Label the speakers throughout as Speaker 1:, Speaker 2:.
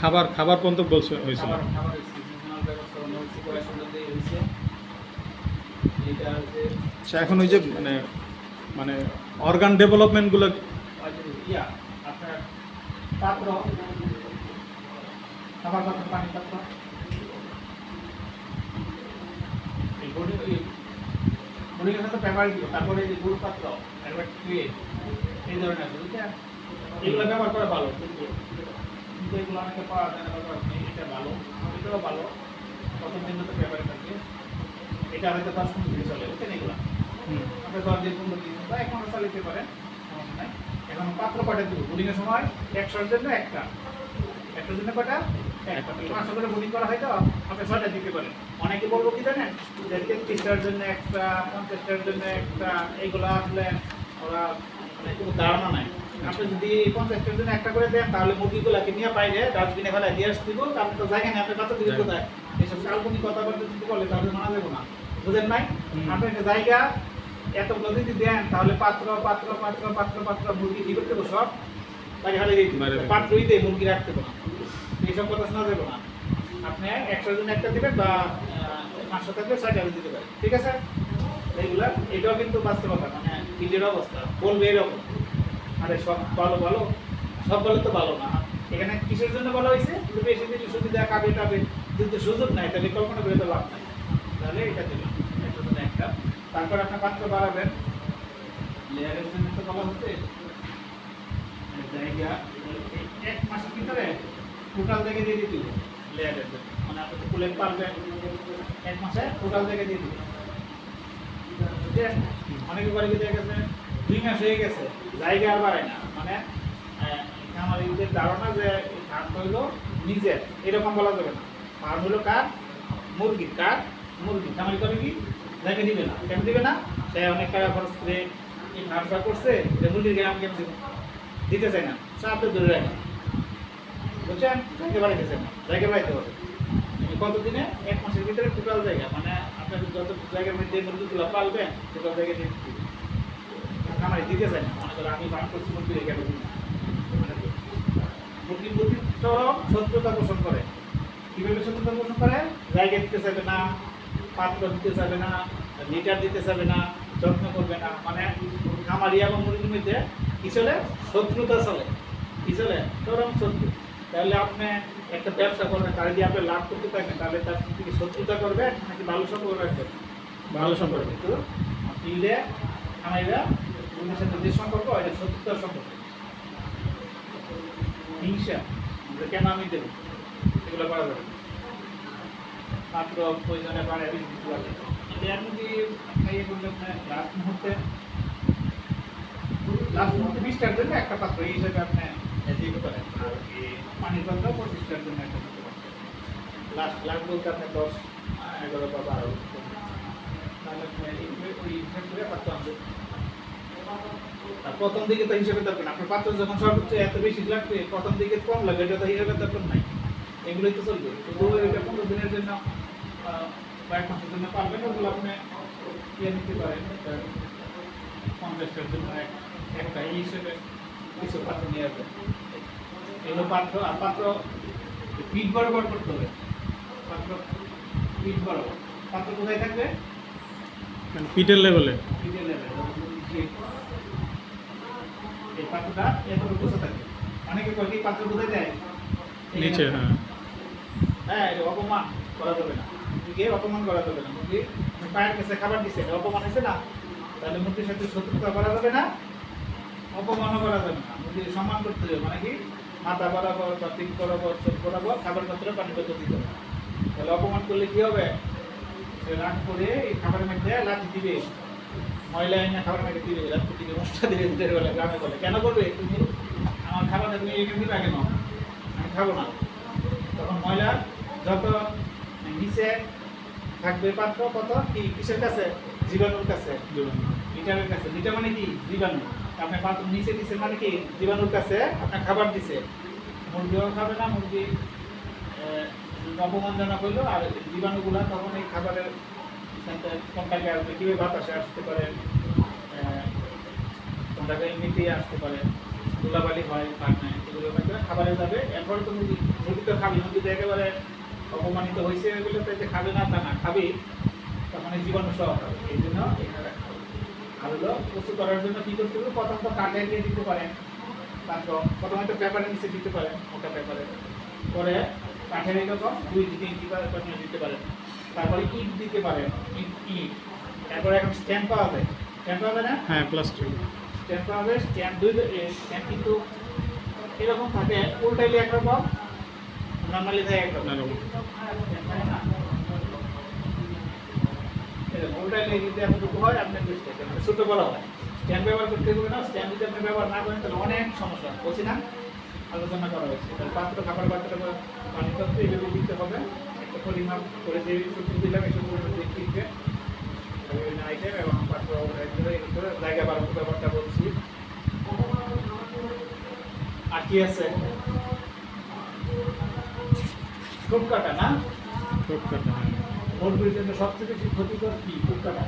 Speaker 1: খাবার খাবার পর্যন্ত বলছে হয়েছিল? আচ্ছা এখন ওই যে মানে মানে অর্গান ডেভেলপমেন্টগুলো
Speaker 2: পাত্র। খাবার পাত্র পানি পাত্র। তারপরে গুড় পাত্র একবার ট্রে এই ধরনের এগুলো ব্যবহার করা ভালো কিন্তু এগুলো অনেকে পাওয়া যায় না ব্যবহার নেই এটা ভালো এটাও ভালো। প্রথম দিন তো ব্যবহার থাকবে এটা হয়তো দশ পনেরো দিন চলে বুঝছেন এগুলো? আপনি দশ দিন পনেরো দিন বা এক মাস চালিয়ে পারেন সমস্যা এখন পাত্র কটা দিব বুডিং সময় একশোর জন্য একটা একটার জন্য কটা একটা। পাঁচশো করে বুডিং করা হয় তো আপনি ছয়টা দিতে পারেন। অনেকে বলব কি জানেন? যে তেত্রিশটার জন্য একটা পঞ্চাশটার জন্য একটা এইগুলো আসলে ওরা কোনো ধারণা নাই। আপনি যদি পঞ্চাশটার জন্য একটা করে দেন তাহলে মুরগিগুলোকে নিয়ে বাইরে ডাস্টবিনে ফেলায় দিয়ে আসতে দিব তারপর তো জায়গা নেই আপনি কত দিকে কোথায় এইসব কাল্পনিক কথাবার্তা যদি বলে তাহলে মানা যাব না। বুঝেন নাই?
Speaker 1: হুম।
Speaker 2: একটা জায়গা এতগুলো যদি দেন তাহলে পাত্র পাত্র পাত্র পাত্র পাত্র মুরগি কি করতে সব? বাইরে ফেলে দিতে। পাত্রই দিয়ে মুরগি রাখতে না। এইসব কথা শোনা যাবে না। আপনি একশো জন একটা দেবেন বা পাঁচশো থাকলে দিতে পারেন। ঠিক আছে? এইগুলা এটাও কিন্তু বাস্তবতা মানে নিজের অবস্থা, বলবে এরকম। আরে সব ভালো ভালো, সব বলে তো ভালো না। এখানে কিসের জন্য বলা হয়েছে? বেশি দিন সুবিধা কাবে টাবে কিন্তু সুযোগ নাই, তাহলে কল্পনা করে তো লাভ নাই। তাহলে এটা দিলাম জন্য একটা। তারপর আপনার পাত্র বাড়াবেন। লেয়ারের জন্য তো বলা হচ্ছে। জায়গা, এক মাসের ভিতরে টোটাল জায়গা দিয়ে দিতে লেয়ারের জন্য। মানে আপনি তো কুলের পারবেন এক মাসে টোটাল জায়গা দিয়ে বুঝলেন? অনেকে করে কি দেখা গেছে দুই মাস হয়ে গেছে জায়গা আর বাড়ায় না। মানে আহ, ধারণা যে ধান হইল নিজের এরকম বলা যাবে না। ফার্ম হলো কার? মুরগি কার? মুরগি খামারি করে কি? জায়গা দিবে না। কেন দিবে না? সে অনেক টাকা খরচ করে এই ফার্মটা করছে যে মুরগির গ্রাম কেন দিবে দিতে চায় না। সাথে ধরে রাখে। বুঝছেন? জায়গা চায় না। জায়গা বাড়াইতে হবে। এই কতদিনে? এক মাসের ভিতরে টোটাল জায়গা। মানে আপনার যত জায়গার মধ্যে মুরগিগুলো পালবেন টোটাল জায়গা দিয়ে দিতে হবে। খামারে দিতে চায় না। মনে করো আমি ফার্ম করছি মুরগি রেখে মুরগি মুরগি চরম শত্রুতা পোষণ করে। কীভাবে শত্রুতা পোষণ করে? জায়গা দিতে চাইবে না, পাত্র দিতে চাইবে না, লিটার দিতে চাইবে না, যত্ন করবে না। মানে খামারি এবং মুরগির মধ্যে কি চলে? শত্রুতা চলে। কি চলে? চরম শত্রু। তাহলে আপনি একটা ব্যবসা করবেন তার যদি আপনি লাভ করতে থাকেন, তাহলে তার থেকে শত্রুতা করবেন নাকি ভালো সম্পর্ক রাখবেন? ভালো সম্পর্ক। কিন্তু ফিল্ডে খামারিরা সাথে যে সম্পর্ক, এটা শত্রুতার সম্পর্ক। হিংসা কেন আমি দেবো? এগুলো করা যাবে। মাত্র প্রয়োজনে পারে দিতে পারবে আপনি যদি ইয়ে করলে লাস্ট মুহূর্তে লাস্ট মুহূর্তে বিশটার জন্য একটা পাত্র এই হিসাবে আপনি জন্য লাস্ট দশ ওই প্রথম দিকে তো হিসেবে দরকার। আপনার পাত্র যখন সর্বোচ্চ এত বেশি লাগবে প্রথম দিকে কম লাগবে এটা তো হিসেবে দরকার নাই এগুলোই তো চলবে শুধু এটা পনেরো দিনের জন্য বা মাসের জন্য পারবেন ওগুলো আপনি নিতে পারেন পঞ্চাশটার জন্য এক- একটা হিসেবে কিছু পাত্র নিয়ে আসবেন এগুলো পাত্র আর পাত্র পিঠ বরাবর করতে হবে। পাত্র পিঠ বরাবর। পাত্র কোথায় থাকবে?
Speaker 1: পিটের লেভেলে।
Speaker 2: পিঠের যে এই পাত্রটা এতটুকু বসে থাকে। অনেকে কয় কি পাত্র কোথায় দেয়?
Speaker 1: নিচে হ্যাঁ।
Speaker 2: হ্যাঁ এটা অপমান করা যাবে না। মুরগিকে অপমান করা যাবে না। মুরগি পায়ের কাছে খাবার দিছে এটা অপমান হয়েছে না? তাহলে মুরগির সাথে শত্রুতা করা যাবে না। অপমানও করা যাবে না। সম্মান করতে হবে মানে কি? মাথা বরাবর বা পিঠ বরাবর চোখ বরাবর খাবার পাত্রে পানি পাত্র দিতে হবে। তাহলে অপমান করলে কি হবে? সে রাগ করে এই খাবারের মধ্যে লাঠি দিবে। ময়লা এনে খাবার মেরে দিবে। রাত্রি দিকে মশলা দিবে দুধের বেলা গ্রামে বলে কেন করবে? তুমি আমার খাবারটা তুমি এখান থেকে আগে নাও আমি খাব না। তখন ময়লা যত নিচে থাকবে পাত্র কত কি? কিসের কাছে? জীবাণুর কাছে। লিটারের কাছে। লিটার মানে কি? জীবাণু। আপনার পাত্র নিচে দিছে মানে কি জীবাণুর কাছে আপনার খাবার দিছে। মুরগিও খাবে না মুরগি অপমানজনক হইল আর জীবাণুগুলা তখন এই খাবারের সাথে আসবে কীভাবে বাতাসে আসতে পারে আহ, কন্টাক্টে এমনিতেই আসতে পারে ধুলাবালি হয় পাটনায় এগুলো খাবারে যাবে। এরপরে তো মুরগি মুরগি তো খাবি মুরগি তো একেবারে অপমানিত হয়েছে এগুলো তো খাবে না তা না খাবি তার মানে জীবাণু সহ খাবে। এই জন্য এখানে হলো প্রস্তুত করার জন্য কি করতে হবে? প্রথম তো কাঠে দিয়ে দিতে পারেন। তারপর প্রথমে তো পেপারের নিচে দিতে পারেন মোটা পেপারে পরে কাঠের এরকম দুই দিকে করে দিতে পারেন। তারপরে ইট দিতে পারেন ইট ইট তারপরে এখন স্ট্যান্ড পাওয়া যায়। পাওয়া যায় না?
Speaker 1: হ্যাঁ প্লাস্টিক
Speaker 2: স্ট্যান্ড পাওয়া যায় স্ট্যান্ড দুই স্ট্যান্ড কিন্তু এরকম থাকে উল্টাইলে একরকম নর্মালি থাকে একরকম।
Speaker 1: এরকম
Speaker 2: উল্টাইলে যদি এতটুকু হয় আপনার মানে ছোটো বড় হয়। স্ট্যান্ড ব্যবহার করতে হবে না স্ট্যান্ড যদি আপনি ব্যবহার না করেন, তাহলে অনেক সমস্যা বলছি না? আলোচনা করা হয়েছে। পাত্র খাবার পাত্র বা পানি পাত্র এইভাবে দিতে হবে। একটা পরিমাপ করে যে সূত্র দিলাম কিনবে বিভিন্ন আইটেম এবং পাত্র এগুলো এগুলো জায়গা বাড়ানোর ব্যাপারটা বলছি। আর কি আছে? খুব কাটা না?
Speaker 1: ঠোঁট কাটা
Speaker 2: মুরগির জন্য সবচেয়ে বেশি ক্ষতিকর কি খুব কাটা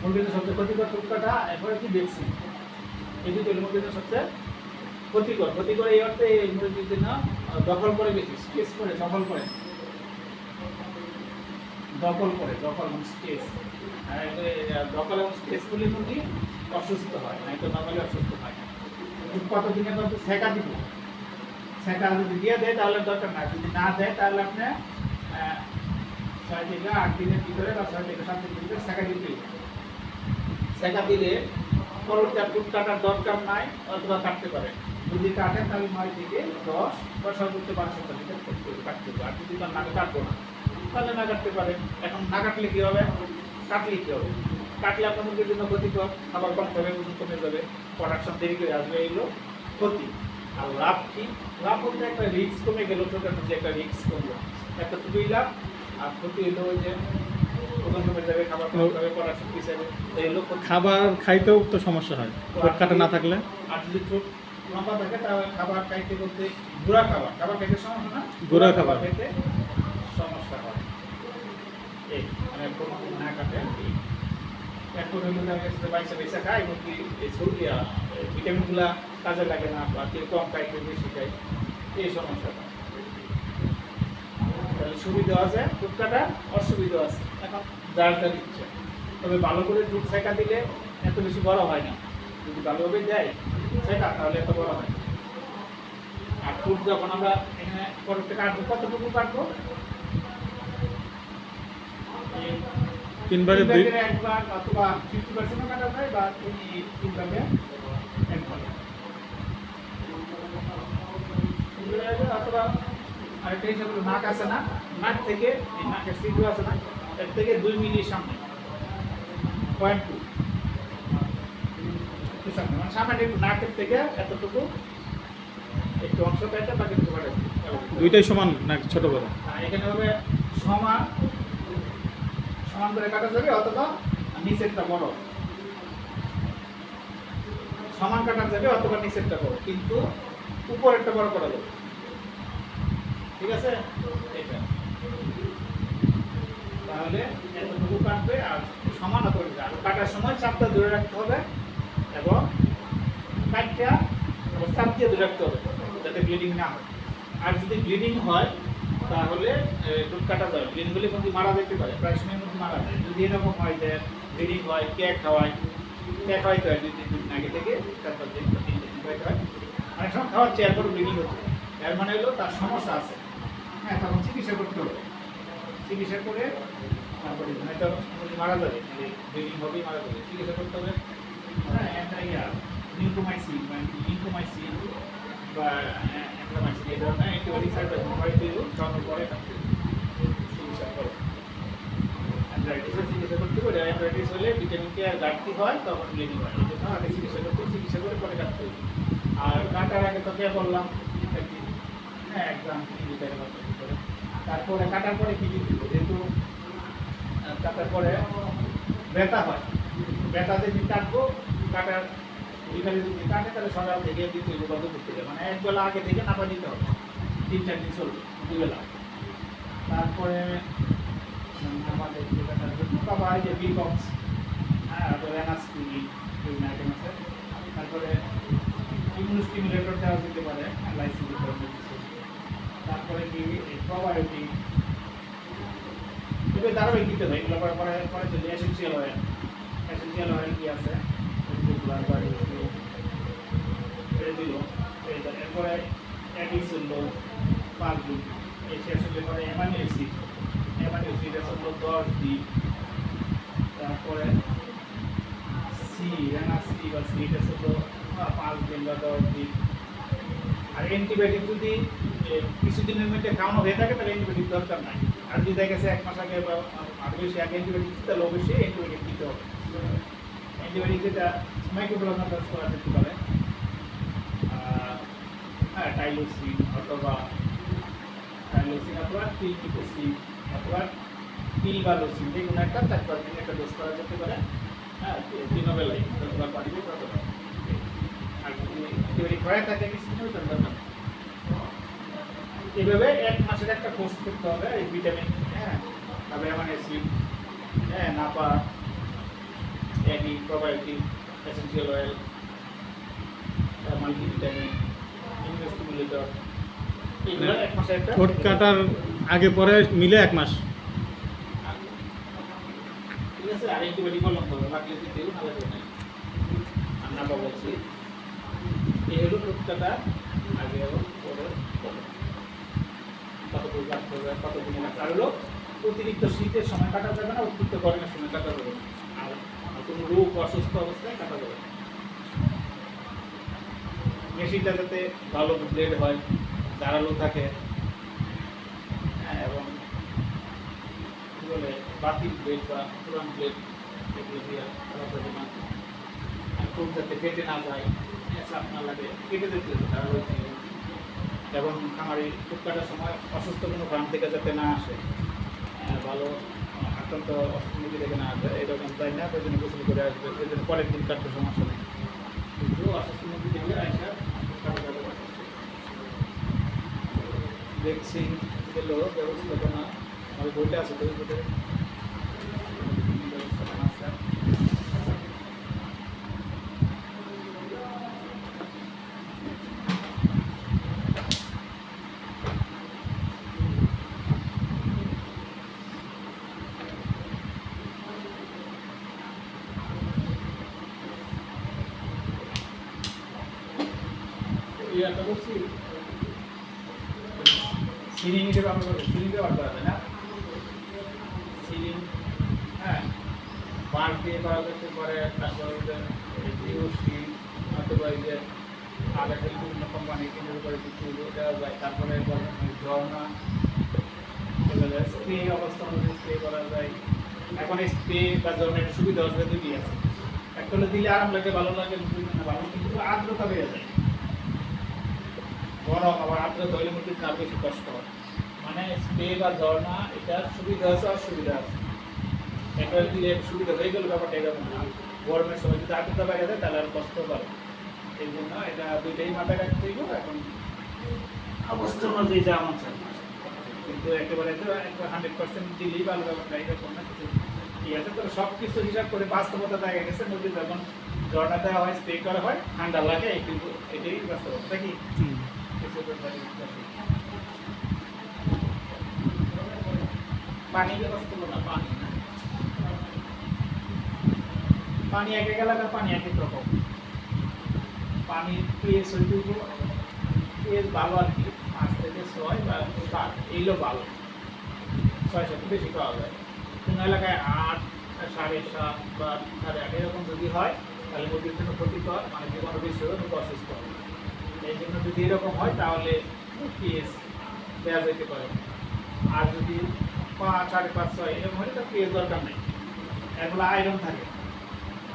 Speaker 2: মুরগির জন্য সবচেয়ে ক্ষতিকর খুব কাটা এরপরে কি দেখছি এই দুটো মুরগির জন্য সবচেয়ে ক্ষতিকর। ক্ষতিকর এই অর্থে এই মুরগির জন্য দখল করে বেশি স্ট্রেস করে, দখল করে। দখল করে, দখল এবং স্ট্রেস দখল এবং স্ট্রেস করলে মুরগি অসুস্থ হয় নাই তো নর্মালি অসুস্থ হয় কত দিনে কত সেকা দিব? সেটা যদি দিয়ে দেয় তাহলে দরকার না যদি না দেয় তাহলে আপনি ছয় থেকে আট দিনের ভিতরে বা ছয় থেকে সাত দিনের ভিতরে সেকা দিতে। সেকা দিলে পরবর্তী ফুট কাটার দরকার নাই অথবা কাটতে পারে। যদি কাটেন তাহলে নয় থেকে দশ বা সর্বোচ্চ বারো সপ্তাহ ভিতরে কাটতে হবে। আর যদি তার না কাটবো না তাহলে না কাটতে পারে। এখন না কাটলে কি হবে? কাটলে কি হবে? কাটলে আপনার মুরগির জন্য ক্ষতিকর খাবার কমতে হবে ওজন কমে যাবে প্রোডাকশন দেরি করে আসবে এগুলো ক্ষতি। আর লাভ কি? লাভ বলতে একটা রিস্ক কমে গেল মধ্যে একটা রিস্ক কমলো একটা টুকুই লাভ। আর ক্ষতি হলো ওই যে খাবার
Speaker 1: খাইতেও তো সমস্যা হয়। ঠোঁট কাটা না থাকলে।
Speaker 2: আর যদি লম্বা থাকে তাহলে খাবার খাইতে বলতে গুঁড়া খাবার। খাবার খাইতে সমস্যা না?
Speaker 1: গুঁড়া খাবার।
Speaker 2: খাইতে সমস্যা হয়। এই মানে না কাটে। এই। এরপর হলো যে আমি সাথে বাইসা বাইসা খাই এবং এই সরিয়া ভিটামিনগুলা কাজে লাগে না বা কম খাই বেশি খাই এই সমস্যাটা। তাহলে সুবিধা আছে দুধ কাটা অসুবিধা আছে। এখন যার ইচ্ছে তবে ভালো করে দুধ শেখা দিলে এত বেশি বড় হয় না। যদি ভালোভাবে দেয় শেখা তাহলে এত বড় হয়। আর ফুড যখন আমরা এখানে পরবর্তী কাটবো কতটুকু কাটবো?
Speaker 1: তিনবারে
Speaker 2: একবার অথবা ফিফটি পার্সেন্টও কাটা যায় বা তুমি একবার আরেকটা হিসাব হলো নাক আছে না? নাক থেকে এই নাকের সিটু আছে না? এর থেকে দুই মিলি সামনে। পয়েন্ট টু সামনে মানে সামনে একটু নাকের থেকে এতটুকু একটু অংশ কেটে বাকি কাটে
Speaker 1: দুইটাই সমান না ছোট বড়
Speaker 2: এখানে হবে সমান সমান করে কাটা যাবে অথবা নিচেরটা বড়। সমান কাটা যাবে অথবা নিচেরটা বড়। কিন্তু উপরেরটা বড় করা যাবে। ঠিক আছে? এটা তাহলে এতটুকু কাটবে আর সমান অথবা নিচে। আর কাটার সময় চাপটা ধরে রাখতে হবে এবং কাটটা চাপ দিয়ে ধরে রাখতে হবে যাতে ব্লিডিং না হয়। আর যদি ব্লিডিং হয়, তাহলে দুধ কাটা যাবে। ব্লিডিং হলে কিন্তু মারা যেতে পারে? প্রায় সময় মধ্যে মারা যায়? যদি এরকম হয় যে ব্লিডিং হয় কে খাওয়ায় কে খাওয়াইতে হয় দুই, তিন দিন আগে থেকে চার দিন তিন দিন খাওয়াইতে হয়। অনেক সময় খাওয়াচ্ছে এরপর ব্লিডিং হচ্ছে এর মানে হলো তার সমস্যা আছে। হ্যাঁ তখন চিকিৎসা করতে হবে। চিকিৎসা করে তারপরে হয়তো মারা যাবে ব্লিডিং হবেই মারা যাবে। চিকিৎসা করতে হবে? হ্যাঁ একটা ইয়া নিউকোমাইসিন বা ইনকোমাইসিন বা অ্যান্ট্রামাইসিন এই ধরনের অ্যান্টিবায়োটিক হয় দিল খাওয়ানোর পরে। চিকিৎসা করে। চিকিৎসা করতে হবে অ্যান্থ্রাইটিস হলে ভিটামিন কে আর ঘাটতি হয় তখন ব্লিডিং হয়। এই জন্য আগে চিকিৎসা করতে চিকিৎসা করে পরে কাটতে হবে আর কাটার আগে তো কে? বললাম হ্যাঁ একদম ভিটামিন তারপরে কাটার পরে কি দিতে হবে? যেহেতু কাটার পরে ব্যথা হয়। ব্যথা যেদিন কাটবো? কাটার বিকালে যদি কাটে, তাহলে সকাল থেকে দ্বিতীয় বন্ধ করতে হবে। মানে এক বেলা আগে থেকে নাপা দিতে হবে। তিন, চার দিন চলবে, দুবেলা। তারপরে আমাদের যে বিকক্স হ্যাঁ তারপরে ইমিউনো স্টিমুলেটর দেওয়া যেতে পারে লাইসিন তারপরে কি প্রোবায়োটিক এবার ধারাবাহিক দিতে হয়, এগুলো পরে পরে পরে চলে এসেন্সিয়াল অয়েল এসেন্সিয়াল অয়েল কি আছে? দিল এরপরে অ্যাডিস হলো পাঁচ দিন। এই শেষ হলে পরে অ্যামাইনো অ্যাসিড অ্যামাইনো অ্যাসিড আছে হলো তারপরে সি সি বা সি পাঁচ দিন বা দশ দিন। আর অ্যান্টিবায়োটিক যদি কিছুদিনের মধ্যে খাওয়ানো হয়ে থাকে, তাহলে অ্যান্টিবায়োটিক দরকার নাই। আর যদি দেখা গেছে এক মাস আগে বা আরও বেশি আগে অ্যান্টিবায়োটিক তাহলে অবশ্যই অ্যান্টিবায়োটিক দিতে হবে। অ্যান্টিবায়োটিক যেটা মাইক্রোপ্লাজমা চাষ করা যেতে পারে হ্যাঁ টাইলোসিন অথবা টাইলোসিন অথবা টিলটিকোসিন অথবা টিলবালোসিন যে কোনো একটা চার পাঁচ একটা ডোজ করা যেতে পারে। হ্যাঁ দিনবেলায় যতবার পারিবে ততবার। আর যদি হয়ে থাকে জন্য দরকার নেই। এভাবে এক মাসের একটা কোর্স করতে হবে এই ভিটামিন হ্যাঁ তারপরে এমন অ্যাসিড হ্যাঁ নাপা অ্যাডি প্রোবায়োটিক এসেন্সিয়াল অয়েল মাল্টিভিটামিন ইনভেস্টিমুলেটর এগুলো এক মাসে একটা
Speaker 1: ঠোঁট কাটার আগে পরে মিলে এক মাস
Speaker 2: ঠিক আছে আর অ্যান্টিবায়োটিক বললাম তো লাগলে দিতে না লাগবে না আর নাপা বলছি এই হলো ঠোঁট কাটা আগে এবং কাটতে হবে কতদিনে কাটতে আর হলো অতিরিক্ত শীতের সময় কাটা যাবে না অতিরিক্ত গরমের সময় কাটা যাবে আর কোনো রোগ অসুস্থ অবস্থায় কাটা যাবে মেশিনটা যাতে ভালো ব্লেড হয় ধারালো থাকে হ্যাঁ, এবং কি বলে বাতিল ব্লেড বা পুরান ব্লেড এগুলো দিয়ে যাবে না। খুব যাতে কেটে না যায় চাপ না লাগে কেটে যেতে দিয়ে। এবং খামারি খুব কাটার সময় অসুস্থ কোনো গ্রাম থেকে যাতে না আসে আহ, ভালো আক্রান্ত অসুস্থ থেকে না আসে এরকম তাই না জন্য গোসল করে আসবে ওই জন্য পরের দিন কাটতে সমস্যা নেই কিন্তু অসুস্থ মুখী থেকে আসা। দেখছি গেল ব্যবস্থাপনা আমার বইটা আছে বই বইটা ব্যবস্থাপনা আছে ইয়াটা বলছি হ্যাঁ। পারে, তারপরে ঝর্ণা স্প্রে অবস্থা স্প্রে করা যায়। এখন স্প্রে সুবিধা অসুবিধা দুটি আছে। একটা দিলে আরাম লাগে, ভালো লাগে ভালো কিন্তু আর্দ্রতা বেড়ে যায়। গরম আবার আর্দ্রতা হইলে মধ্যে আরও বেশি কষ্ট মানে স্প্রে বা ঝর্ণা এটার সুবিধা আছে অসুবিধা আছে? একটা দিলে সুবিধা হয়ে গেল ব্যাপারটা এরকম গরমের সময় যদি আর্দ্রতা বেড়ে যায় তাহলে আর কষ্ট পাবে এই জন্য এটা দুইটাই মাথায় রাখতে হইব এখন অবস্থা অনুযায়ী যা আমার কিন্তু একেবারে তো হান্ড্রেড পার্সেন্ট দিলেই ভালো ব্যাপারটা এরকম না কিছু। ঠিক আছে তবে সব কিছু হিসাব করে বাস্তবতা দেখা গেছে নদী যখন ঝর্ণা দেওয়া হয় স্প্রে করা হয় ঠান্ডা লাগে কিন্তু এটাই বাস্তবতা আছে। পানি ব্যবস্থা না, পানি পানি এক এক এলাকার পানি এক রকম। পানির পিএস হইতে পিএস ভালো আর কি, পাঁচ থেকে ছয় বা সাত এইগুলো ভালো। ছয় সাথে বেশি পাওয়া যায়। কোনো এলাকায় আট, সাড়ে সাত বা সাড়ে আট, এরকম যদি হয়, তাহলে মুরগির জন্য ক্ষতিকর মানে জীবন বেশি হবে অসুস্থ হবে। এই জন্য যদি এরকম হয়, তাহলে পিএস দেওয়া যেতে পারে। আর যদি পাঁচ, সাড়ে পাঁচ, ছয় এরকম হলে তার পিএস দরকার নেই। এগুলো আয়রন থাকে।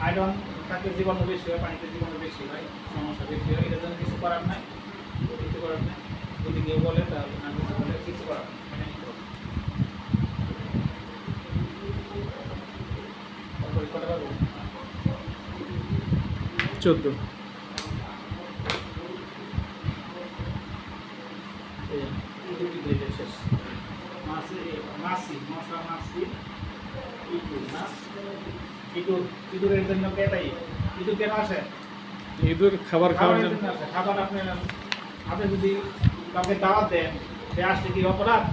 Speaker 2: আয়রন থাকলে জীবাণু বেশি হয়, পানিতে জীবাণু বেশি হয়, সমস্যা বেশি হয়, এটার জন্য কিছু করার নাই, কিছু করার নাই। যদি কেউ বলে, তাহলে না কিছু বলে কিছু করার নেই?
Speaker 1: চোদ্দ
Speaker 2: এই ইঁদুর দিয়ে দিয়ে শেষ। মাছি মাছি মশা মাছি ইঁদুর না ইঁদুর ইঁদুরের জন্য কে দায়ী ইঁদুর কেন আসে?
Speaker 1: ইঁদুর খাবার খাওয়ার জন্য।
Speaker 2: খাবার আপনি আপনি যদি কাউকে দাওয়াত দেন সে আসলে কি অপরাধ?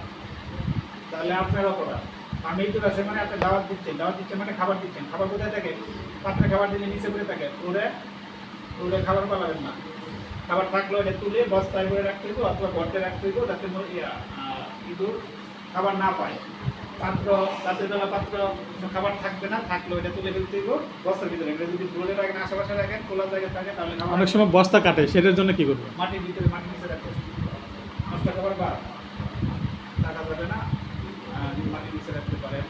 Speaker 2: তাহলে আপনার অপরাধ। আমি তো আছে মানে আপনি দাওয়াত দিচ্ছেন। দাওয়াত দিচ্ছেন মানে খাবার দিচ্ছেন। খাবার কোথায় থাকে? পাত্রে খাবার দিলে নিচে পড়ে থাকে। তুলে তুলে খাবার পালাবেন না। খাবার থাকলে এটা তুলে বস্তায় করে রাখতে হইব অথবা ঘরতে রাখতে হইব যাতে ইঁদুর খাবার না পায়। পাত্র রাত্রিবেলা পাত্র খাবার থাকবে না থাকলে ওইটা তুলে ফেলতে হইব। বস্তার ভিতরে এটা যদি তুলে রাখেন আশেপাশে রাখেন খোলা জায়গায় থাকে তাহলে
Speaker 1: অনেক সময় বস্তা কাটে সেটার জন্য কি করবে?
Speaker 2: মাটির ভিতরে মাটির নিচে রাখতে নষ্ট খাবার বা টাকা যাবে না। মাটির নিচে রাখতে পারেন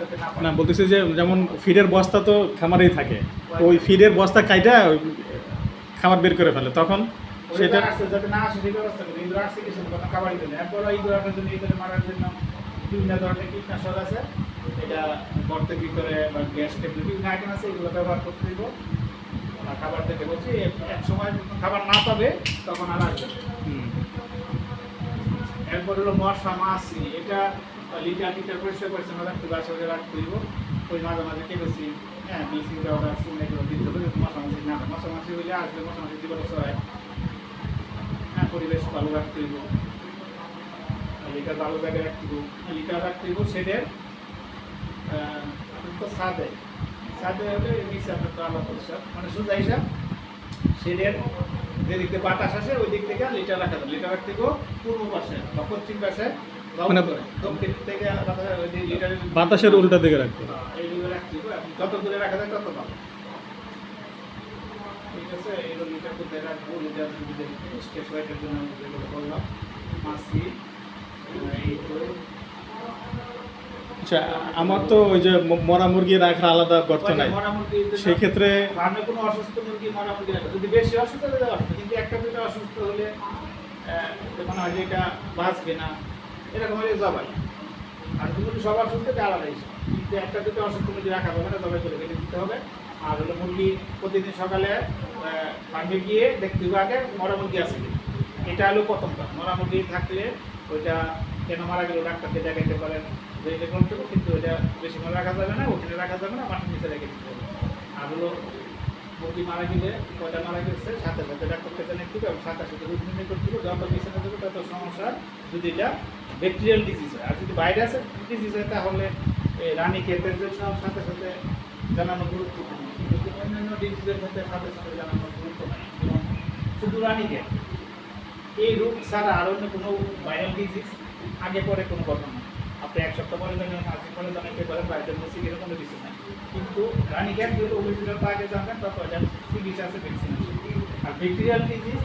Speaker 2: যাতে না
Speaker 1: বলতেছি যে যেমন ফিডের বস্তা তো খামারেই থাকে। ওই ফিডের বস্তা কাইটা খাবার বের করে ফেলে। তখন
Speaker 2: সেটা যাতে না আসে সেই ব্যবস্থা করে। ইঁদুর আসছে কিছু কথা খাবারই দেবে এরপর ইঁদুর আপনার জন্য ইঁদুরে মারার জন্য বিভিন্ন ধরনের কীটনাশক আছে। এটা গর্তের ভিতরে বা গ্যাস টেবিল বিভিন্ন আইটেম আছে এগুলো ব্যবহার করতে দিব খাবার থেকে বলছি এক- সময় খাবার না পাবে তখন আর আসবে এরপর হলো মশা মাছি। এটা লিটার লিটার পরিষ্কার পরিচ্ছন্ন রাখতে বাসা করে রাখতে হইব। ওই মাঝে মাঝে কেরোসিন হ্যাঁ ব্লিচিং পাউডার শুনে এগুলো দিতে হবে মশা মাছি না মশা মাছি হইলে আসলে মশা মাছি ছড়ায়। হ্যাঁ পরিবেশ ভালো রাখতে হইব। লিটার ভালো জায়গায় রাখতে হইব। রাখতে হইব সেদের আপনার তো সাদে সাদে হলে নিচে আপনার তো আলাদা হিসাব। মানে সোজা হিসাব। থেকে বাতাস আসে ওই দিক থেকে লিটার রাখা যাবে। লিটার রাখতে হইব পূর্ব পাশে বা পশ্চিম পাশে।
Speaker 1: মানে।
Speaker 2: দক্ষিণ থেকে
Speaker 1: বাতাসের উল্টা দিকে রাখতে
Speaker 2: হইব। যত দূরে রাখা যায় তত ভালো। ঠিক আছে লিটার কোথায় রাখব স্টেপ রাইটের জন্য আমি যেগুলো বললাম মাছি এই
Speaker 1: আচ্ছা আমার তো ওই যে মরা মুরগি রাখার আলাদা গর্ত নাই। সেই ক্ষেত্রে
Speaker 2: ফার্মে কোনো অসুস্থ মুরগি মরা মুরগি রাখে। যদি বেশি অসুস্থ হলে দেওয়া অসুস্থ কিন্তু একটা দুটো অসুস্থ হলে এটা বাঁচবে না। এরকম হলে জবাই। আর যদি সব অসুস্থ এটা আলাদা কিন্তু একটা দুটো অসুস্থ মুরগি রাখা যাবে না জবাই করে দিতে হবে। আর হলো মুরগি প্রতিদিন সকালে ফার্মে গিয়ে দেখতে হবে আগে মরা মুরগি আছে এটা হলো প্রথমটা মরা মুরগি থাকলে ওইটা কেন মারা গেল, ডাক্তারকে দেখাইতে পারেন এটা করতে কিন্তু এটা বেশিক্ষণ রাখা যাবে না, ওখানে রাখা যাবে না, মাটির নিচে রেখে দিতে হবে। আর হলো মুরগি মারা গেলে কয়টা মারা গেছে, সাথে সাথে ডাক্তারকে জানিয়ে এবং সাথে সাথে নির্ণয় করতে হবে যত বিছানা দেবে তত সমস্যা যদি এটা ব্যাকটেরিয়াল ডিজিজ হয়। আর যদি ভাইরাস ডিজিজ হয়, তাহলে রানী জন্য সাথে সাথে জানানো গুরুত্বপূর্ণ। ডিজিজের ক্ষেত্রে সাথে সাথে জানানো গুরুত্ব নাই। যেমন শুধু রানী ক্ষেত এই রোগ ছাড়া আর অন্য কোনো ভাইরাল ডিজিজ আগে পরে কোনো ঘটনা আপনি এক সপ্তাহ পরে জানেন দিন পরে জানেন, পেপারে বাইরে বসে গেলে কোনো কিছু নাই। কিন্তু রানী গ্যাস যদি অভিযোগের আগে জানবেন তত এটা চিকিৎসা আছে ভ্যাকসিন আছে। আর ব্যাকটেরিয়াল ডিজিজ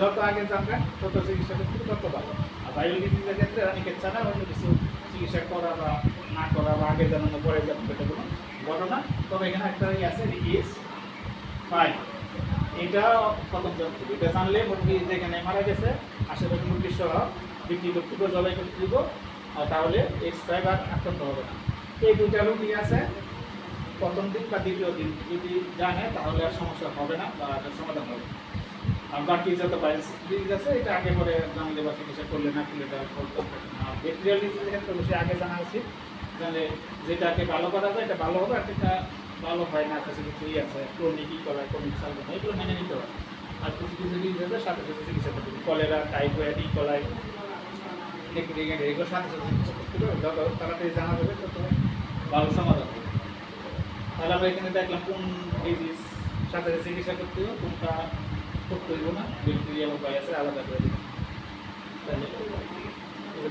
Speaker 2: যত আগে জানবেন, তত চিকিৎসা করতে তত ভালো। আর ভাইরাল ডিজিজের ক্ষেত্রে রানী গ্যাস ছাড়া অন্য কিছু চিকিৎসা করা বা না করা বা আগে জানানো পরে জানানো এটা কোনো ঘটনা। তবে এখানে একটা ইয়ে আছে ইএস ফাইভ এটা জানলে মুরগি যেখানে মারা গেছে আশেপাশে মুরগি সহ বিক্রি করতে হবে জবাই দিব, আর তাহলে এই আর আক্রান্ত হবে না। এই দুইটা রুগী আছে, প্রথম দিন বা দ্বিতীয় দিন। যদি জানে, তাহলে আর সমস্যা হবে না বা সমাধান হবে আর বাকি যত ভাইরাস ডিজিজ আছে, এটা আগে পরে জানলে বা চিকিৎসা করলে না করলে এটা করতে আর ব্যাকটেরিয়াল ক্ষেত্রে অবশ্যই আগে জানা উচিত। জানলে যেটাকে ভালো করা যায়, এটা ভালো হবে, আর যেটা ভালো হয় না, কাছে কিছু ই আছে ক্রনিক ই করা ক্রনিক সালভা এগুলো মেনে নিতে হবে আর কিছু কিছু ডিজিজ আছে, সাথে সাথে চিকিৎসা করতে কলেরা, টাইফয়েড, ই কলাই এগুলো সাথে সাথে চিকিৎসা করতে হবে। যত তাড়াতাড়ি জানা যাবে, তত ভালো সমাধান হবে। তাহলে আমরা এখানে দেখলাম কোন ডিজিজ সাথে সাথে চিকিৎসা করতে হবে, কোনটা করতে হইব না ব্যাকটেরিয়া বা ভাইরাস আলাদা করে দিবে তাহলে,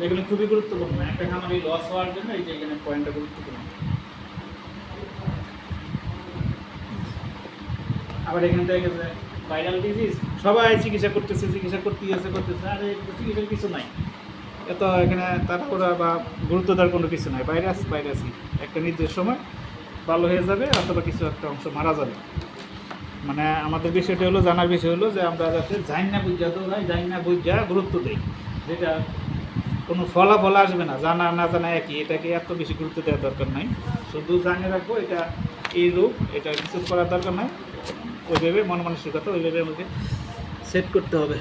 Speaker 2: এগুলো খুবই গুরুত্বপূর্ণ। একটা খামারি লস হওয়ার জন্য এই যে এখানে পয়েন্টটা গুরুত্বপূর্ণ। আবার এখান থেকে ভাইরাল ডিজিজ সবাই চিকিৎসা করতেছে, চিকিৎসা করতে গেছে করতেছে। আরে, চিকিৎসার কিছু নাই। এত এখানে তারপরে বা গুরুত্ব দেওয়ার কোনো কিছু নাই। ভাইরাস, ভাইরাসই। একটা নির্দিষ্ট সময় ভালো হয়ে যাবে অথবা কিছু একটা অংশ মারা যাবে। মানে আমাদের বিষয়টা হলো, জানার বিষয় হলো যে আমরা যাতে জানি না বুঝা, তো ভাই জানি না বুঝা গুরুত্ব দিই। যেটা কোনো ফলাফল আসবে না, জানা না জানা একই। এটাকে এত বেশি গুরুত্ব দেওয়ার দরকার নাই। শুধু জানিয়ে রাখব, এটা এই রোগ, এটা কিছু করার দরকার নাই। ওইভাবে মন মানসিকতা ওইভাবে আমাকে সেট করতে হবে।